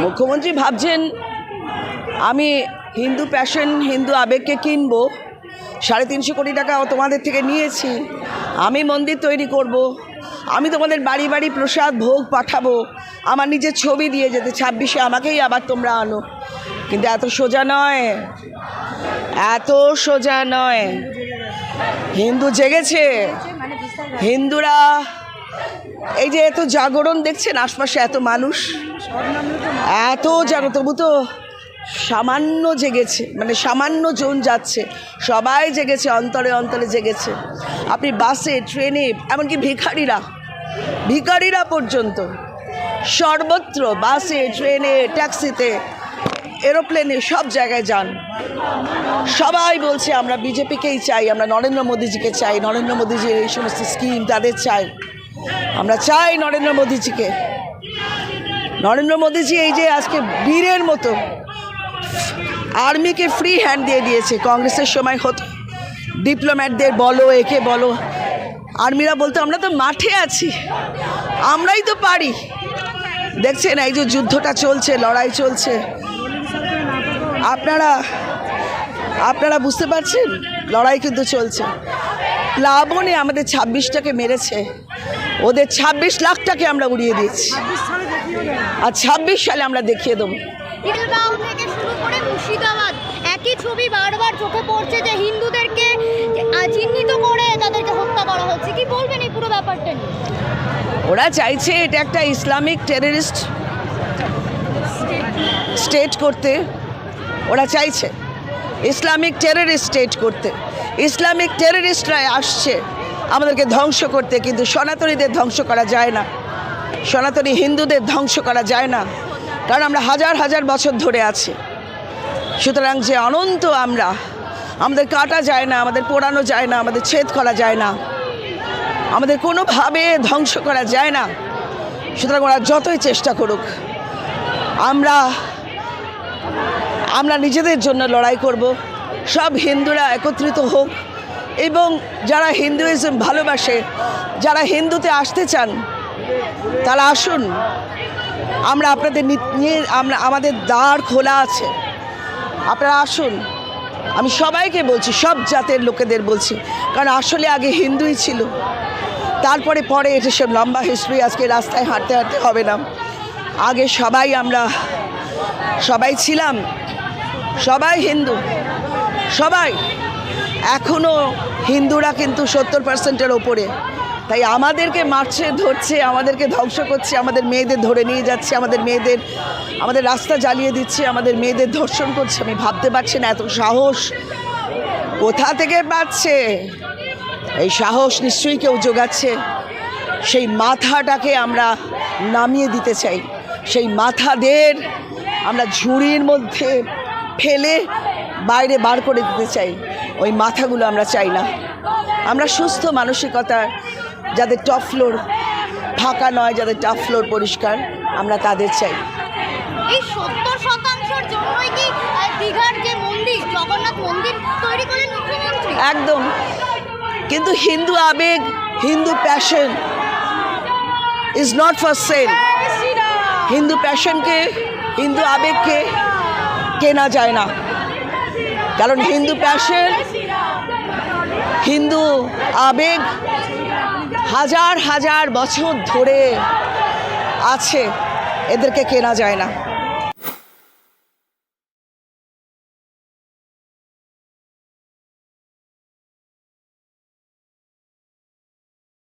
মুখ্যমন্ত্রী ভাবছেন আমি হিন্দু প্যাশন হিন্দু আবেগকে কিনবো। সাড়ে তিনশো কোটি টাকা তোমাদের থেকে নিয়েছি। আমি মন্দির তৈরি করব। আমি তোমাদের বাড়ি বাড়ি প্রসাদ ভোগ পাঠাবো। আমার নিজের ছবি দিয়ে যেতে, ছাব্বিশে আমাকেই আবার তোমরা আনো। কিন্তু এত সোজা নয়। এত সোজা নয়। হিন্দু জেগেছে। হিন্দুরা এই যে এত জাগরণ দেখছেন আশপাশে এত মানুষ? এত জানো তবু তো সামান্য জেগেছে মানে সামান্য জন যাচ্ছে, সবাই জেগেছে, অন্তরে অন্তরে জেগেছে। আপনি বাসে, ট্রেনে, এমনকি ভিখারিরা ভিখারিরা পর্যন্ত, সর্বত্র বাসে, ট্রেনে, ট্যাক্সিতে, এরোপ্লেনে, সব জায়গায় যান। সবাই বলছে, আমরা বিজেপিকেই চাই, আমরা নরেন্দ্র মোদীজিকে চাই, নরেন্দ্র মোদীজির এই সমস্ত স্কিম তাদের চাই। আমরা চাই নরেন্দ্র মোদীজিকে। নরেন্দ্র মোদীজি এই যে আজকে বীরের মতো আর্মিকে ফ্রি হ্যান্ড দিয়ে দিয়েছে। কংগ্রেসের সময় হতো ডিপ্লোম্যাটদের বলো, একে বলো। আর্মিরা বলতো, আমরা তো মাঠে আছি, আমরাই তো পারি। দেখছেন, এই যে যুদ্ধটা চলছে, লড়াই চলছে। আপনারা আপনারা বুঝতে পারছেন? লড়াই কিন্তু চলছে। প্লাবনে আমাদের ছাব্বিশটাকে মেরেছে। ওদের ছাব্বিশ লাখটাকে আমরা উড়িয়ে দিয়েছি। আর ছাব্বিশ সালে আমরা দেখিয়ে দেবো। থেকে শুরু করে মুর্শিদাবাদ একই ছবি বারবার চোখে পড়ছে যে হিন্দুদেরকে চিহ্নিত করে তাদেরকে হত্যা করা হচ্ছে। কি বলবেন এই পুরো ব্যাপারটা নিয়ে? ওরা চাইছে এটা একটা ইসলামিক টেররিস্ট স্টেট করতে। ওরা চাইছে ইসলামিক টেররিস্ট স্টেট করতে। ইসলামিক টেররিস্টরা আসছে। আমাদেরকে ধ্বংস করতে, কিন্তু সনাতনীদের ধ্বংস করা যায় না। সনাতনী হিন্দুদের ধ্বংস করা যায় না, কারণ আমরা হাজার হাজার বছর ধরে আছি। সুতরাং যে অনন্ত আমরা, আমাদের কাটা যায় না, আমাদের পোড়ানো যায় না, আমাদের ছেদ করা যায় না। আমাদের কোনোভাবে ধ্বংস করা যায় না। সুতরাং ওরা যতই চেষ্টা করুক, আমরা আমরা নিজেদের জন্য লড়াই করব। সব হিন্দুরা একত্রিত হোক। এবং যারা হিন্দুইজম ভালোবাসে, যারা হিন্দুতে আসতে চান, তারা আসুন। আমরা আপনাদের নিয়ে, আমরা, আমাদের দ্বার খোলা আছে। আপনারা আসুন। আমি সবাইকে বলছি, সব জাতের লোকেদের বলছি, কারণ আসলে আগে হিন্দুই ছিল। তারপরে, পরে এটা সব লম্বা হিস্ট্রি আজকে রাস্তায় হাঁটতে হাঁটতে হবে না। আগে সবাই আমরা, সবাই ছিলাম। সবাই হিন্দু। সবাই। এখনও হিন্দুরা কিন্তু সত্তর পার্সেন্টের ওপরে। তাই আমাদেরকে মারছে, ধরছে, আমাদেরকে ধ্বংস করছে, আমাদের মেয়েদের ধরে নিয়ে যাচ্ছে, আমাদের মেয়েদের, আমাদের রাস্তা জ্বালিয়ে দিচ্ছে, আমাদের মেয়েদের ধর্ষণ করছে। আমি ভাবতে পারছি না এত সাহস কোথা থেকে পাচ্ছে? এই সাহস নিশ্চয়ই কেউ যোগাচ্ছে সেই মাথাটাকে আমরা নামিয়ে দিতে চাই। সেই মাথাদের আমরা ঝুড়ির মধ্যে ফেলে বাইরে বার করে দিতে চাই। ওই মাথাগুলো আমরা চাই না আমরা সুস্থ মানসিকতা যাদের টপ ফ্লোর ফাঁকা নয় যাদের টপ ফ্লোর পরিষ্কার আমরা তাদের চাই। এই সত্তর শতাংশের জন্যই কি দীঘার যে মন্দির জগন্নাথ মন্দির তৈরি করলেন মুখ্যমন্ত্রী? একদম। কিন্তু হিন্দু আবেগ Hindu passion is not for sale Hindu প্যাশনকে Hindu আবেগকে কেনা যায় না। কারণ হিন্দু প্যাশন হিন্দু আবেগ হাজার হাজার বছর ধরে আছে। এদেরকে কেনা যায় না।